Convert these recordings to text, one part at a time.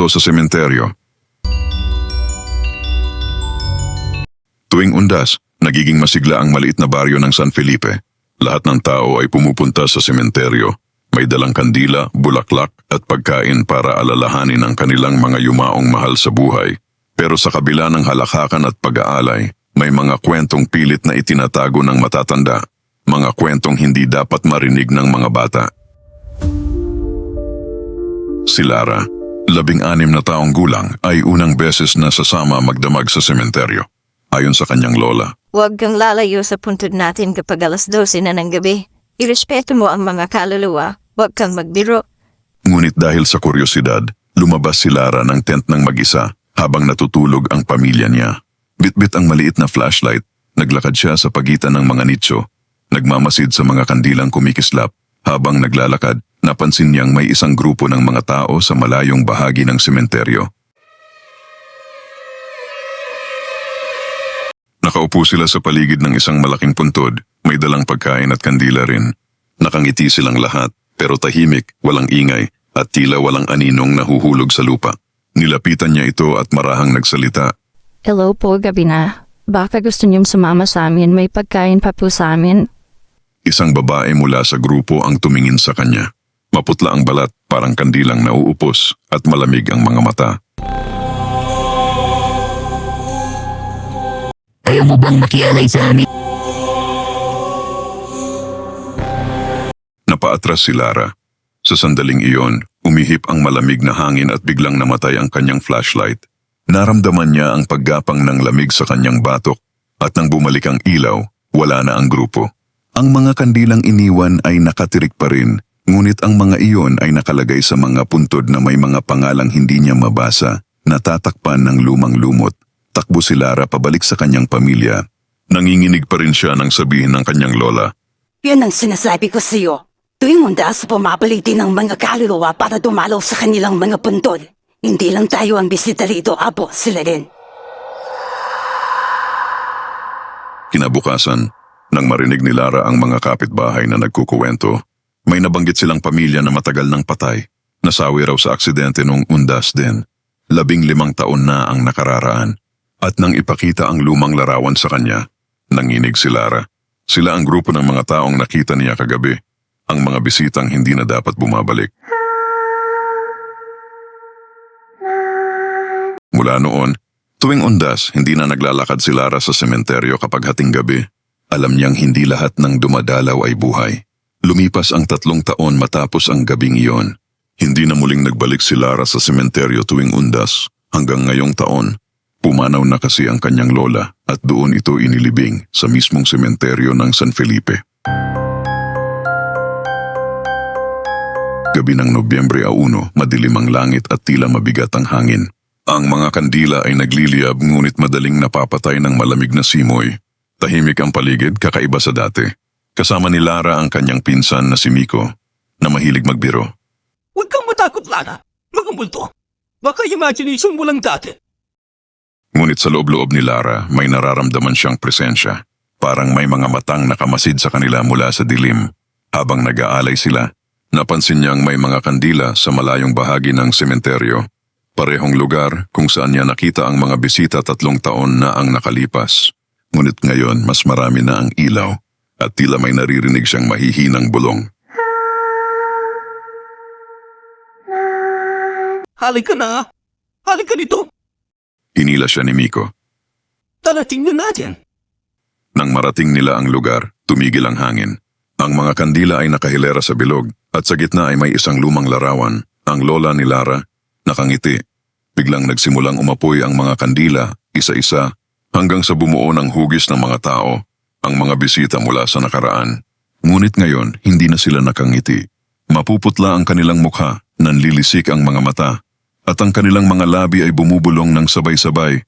ito sa sementeryo. Tuwing undas, nagiging masigla ang maliit na baryo ng San Felipe. Lahat ng tao ay pumupunta sa sementeryo. May dalang kandila, bulaklak at pagkain para alalahanin ang kanilang mga yumaong mahal sa buhay. Pero sa kabila ng halakhakan at pag-aalay, may mga kwentong pilit na itinatago ng matatanda. Mga kwentong hindi dapat marinig ng mga bata. Si Lara, labing-anim na taong gulang, ay unang beses na sasama magdamag sa sementeryo. Ayon sa kanyang lola, Huwag kang lalayo sa puntod natin kapag alas 12 na ng gabi. Irespeto mo ang mga kaluluwa. Huwag kang magbiro. Ngunit dahil sa kuryosidad, lumabas si Lara ng tent ng mag-isa habang natutulog ang pamilya niya. Bitbit ang maliit na flashlight, naglakad siya sa pagitan ng mga nicho. Nagmamasid sa mga kandilang kumikislap. Habang naglalakad, napansin niyang may isang grupo ng mga tao sa malayong bahagi ng sementeryo. Nakaupo sila sa paligid ng isang malaking puntod, may dalang pagkain at kandila rin. Nakangiti silang lahat, pero tahimik, walang ingay, at tila walang aninong nahuhulog sa lupa. Nilapitan niya ito at marahang nagsalita. Hello po, gabi na. Baka gusto niyong sumama sa amin, may pagkain pa po sa amin. Isang babae mula sa grupo ang tumingin sa kanya. Maputla ang balat, parang kandilang nauupos, at malamig ang mga mata. Ayaw mo bang makialay sa amin? Napaatras si Lara. Sa sandaling iyon, umihip ang malamig na hangin at biglang namatay ang kanyang flashlight. Naramdaman niya ang paggapang ng lamig sa kanyang batok at nang bumalik ang ilaw, wala na ang grupo. Ang mga kandilang iniwan ay nakatirik pa rin, ngunit ang mga iyon ay nakalagay sa mga puntod na may mga pangalang hindi niya mabasa, natatakpan ng lumang lumot. Takbo si Lara pabalik sa kanyang pamilya. Nanginginig pa rin siya nang sabihin ng kanyang lola. Yan ang sinasabi ko sa iyo. Tuwing undas, pumapalitin ng mga kaluluwa para dumalaw sa kanilang mga puntod. Hindi lang tayo ang bisita rito, apo, sila din. Kinabukasan, nang marinig ni Lara ang mga kapitbahay na nagkukuwento, may nabanggit silang pamilya na matagal nang patay. Nasawi raw sa aksidente nung undas din. Labing limang taon na ang nakararaan. At nang ipakita ang lumang larawan sa kanya, nanginig si Lara. Sila ang grupo ng mga taong nakita niya kagabi. Ang mga bisitang hindi na dapat bumabalik. Mula noon, tuwing undas, hindi na naglalakad si Lara sa sementeryo kapag hating gabi. Alam niyang hindi lahat ng dumadalaw ay buhay. Lumipas ang tatlong taon matapos ang gabing iyon. Hindi na muling nagbalik si Lara sa sementeryo tuwing undas. Hanggang ngayong taon, pumanaw na kasi ang kanyang lola at doon ito inilibing sa mismong sementeryo ng San Felipe. Gabi ng Nobyembre a 1, madilim ang langit at tila mabigat ang hangin. Ang mga kandila ay nagliliyab ngunit madaling napapatay ng malamig na simoy. Tahimik ang paligid, kakaiba sa dati. Kasama ni Lara ang kanyang pinsan na si Miko, na mahilig magbiro. Huwag kang matakot, Lara. Mga multo. Baka imagination mo lang dati. Ngunit sa loob-loob ni Lara, may nararamdaman siyang presensya. Parang may mga matang nakamasid sa kanila mula sa dilim. Habang nag-aalay sila, napansin niyang may mga kandila sa malayong bahagi ng sementeryo. Parehong lugar kung saan niya nakita ang mga bisita tatlong taon na ang nakalipas. Ngunit ngayon mas marami na ang ilaw at tila may naririnig siyang mahihinang bulong. Halika na. Halika dito. Hinila siya ni Miko. Tara, tingnan natin. Nang marating nila ang lugar, tumigil ang hangin. Ang mga kandila ay nakahilera sa bilog at sa gitna ay may isang lumang larawan. Ang lola ni Lara, nakangiti. Biglang nagsimulang umapoy ang mga kandila, isa-isa, hanggang sa bumuo ng hugis ng mga tao, ang mga bisita mula sa nakaraan. Ngunit ngayon, hindi na sila nakangiti. Mapuputla ang kanilang mukha, nanlilisik ang mga mata, at ang kanilang mga labi ay bumubulong ng sabay-sabay.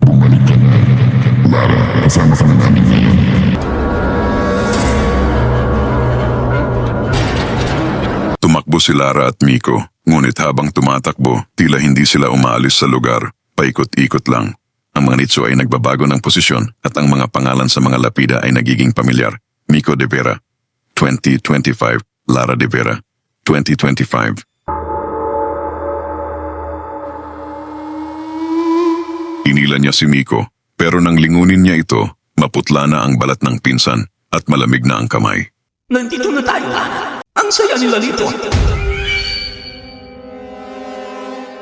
Bumalik ka na. Lara, kasama ka na namin ngayon. Tumakbo si Lara at Miko, ngunit habang tumatakbo, tila hindi sila umaalis sa lugar, paikot-ikot lang. Ang mga nitso ay nagbabago ng posisyon at ang mga pangalan sa mga lapida ay nagiging pamilyar. Miko de Vera, 2025, Lara de Vera, 2025. Inila niya si Miko, pero nang lingunin niya ito, maputla na ang balat ng pinsan at malamig na ang kamay. Nandito na tayo. Ang saya nila dito.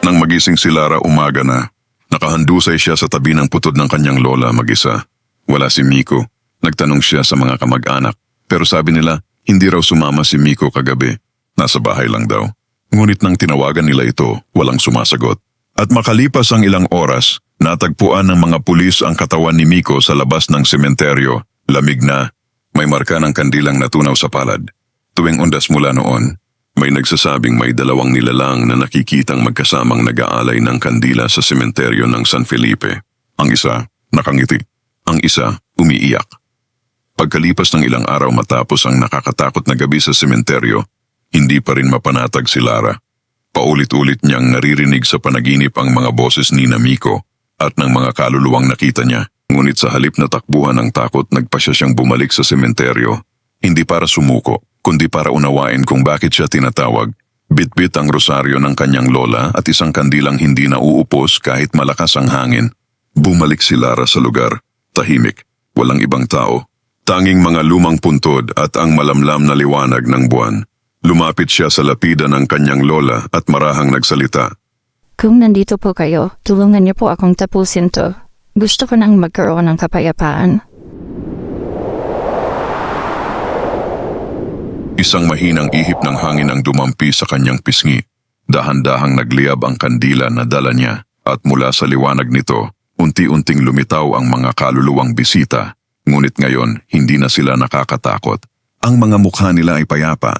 Nang magising si Lara umaga na, nakahandusay siya sa tabi ng putod ng kanyang lola mag-isa. Wala si Miko. Nagtanong siya sa mga kamag-anak, pero sabi nila hindi raw sumama si Miko kagabi. Nasa bahay lang daw. Ngunit nang tinawagan nila ito, walang sumasagot. At makalipas ang ilang oras, natagpuan ng mga pulis ang katawan ni Miko sa labas ng sementeryo. Lamig na, may marka ng kandilang natunaw sa palad. Tuwing undas mula noon, may nagsasabing may dalawang nilalang na nakikitang magkasamang nag-aalay ng kandila sa sementeryo ng San Felipe. Ang isa, nakangiti. Ang isa, umiiyak. Pagkalipas ng ilang araw matapos ang nakakatakot na gabi sa sementeryo, hindi pa rin mapanatag si Lara. Paulit-ulit niyang naririnig sa panaginip ang mga boses ni Namiko at ng mga kaluluwang nakita niya. Ngunit sa halip na takbuhan ng takot, nagpa siya siyang bumalik sa sementeryo. Hindi para sumuko, kundi para unawain kung bakit siya tinatawag. Bitbit ang rosaryo ng kanyang lola at isang kandilang hindi nauupos kahit malakas ang hangin. Bumalik si Lara sa lugar. Tahimik, walang ibang tao. Tanging mga lumang puntod at ang malamlam na liwanag ng buwan. Lumapit siya sa lapida ng kanyang lola at marahang nagsalita. Kung nandito po kayo, tulungan niyo po akong tapusin to. Gusto ko nang magkaroon ng kapayapaan. Isang mahinang ihip ng hangin ang dumampi sa kanyang pisngi. Dahan-dahang nagliyab ang kandila na dala niya at mula sa liwanag nito, unti-unting lumitaw ang mga kaluluwang bisita. Ngunit ngayon, hindi na sila nakakatakot. Ang mga mukha nila ay payapa.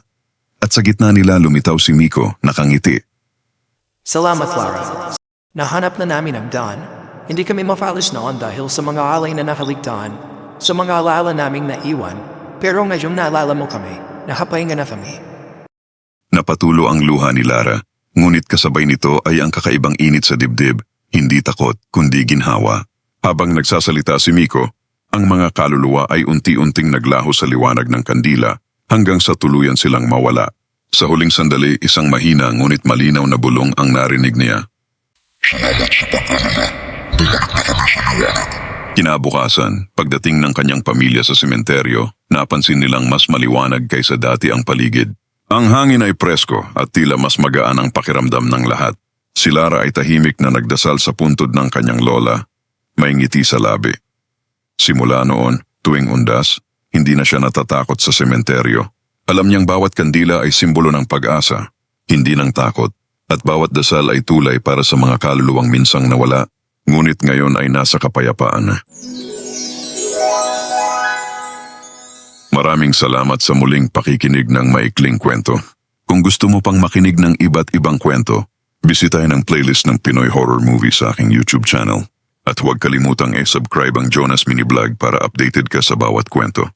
At sa gitna nila lumitaw si Miko, nakangiti. Salamat, Lara. Nahanap na namin ang daan. Hindi kami mafalis noon dahil sa mga alay na nakaligtaan, sa mga alala naming naiwan. Pero ngayon naalala mo kami, nakapahinga na kami. Napatulo ang luha ni Lara, ngunit kasabay nito ay ang kakaibang init sa dibdib, hindi takot kundi ginhawa. Habang nagsasalita si Miko, ang mga kaluluwa ay unti-unting naglaho sa liwanag ng kandila hanggang sa tuluyan silang mawala. Sa huling sandali, isang mahina ngunit malinaw na bulong ang narinig niya. Kinabukasan, pagdating ng kanyang pamilya sa sementeryo, napansin nilang mas maliwanag kaysa dati ang paligid. Ang hangin ay presko at tila mas magaan ang pakiramdam ng lahat. Si Lara ay tahimik na nagdasal sa puntod ng kanyang lola. May ngiti sa labi. Simula noon, tuwing undas, hindi na siya natatakot sa sementeryo. Alam niyang bawat kandila ay simbolo ng pag-asa, hindi ng takot, at bawat dasal ay tulay para sa mga kaluluwang minsang nawala, ngunit ngayon ay nasa kapayapaan. Maraming salamat sa muling pakikinig ng maikling kwento. Kung gusto mo pang makinig ng iba't ibang kwento, bisitahin ang playlist ng Pinoy Horror Movie sa aking YouTube channel. At huwag kalimutang e-subscribe ang Jonas Mini Vlog para updated ka sa bawat kwento.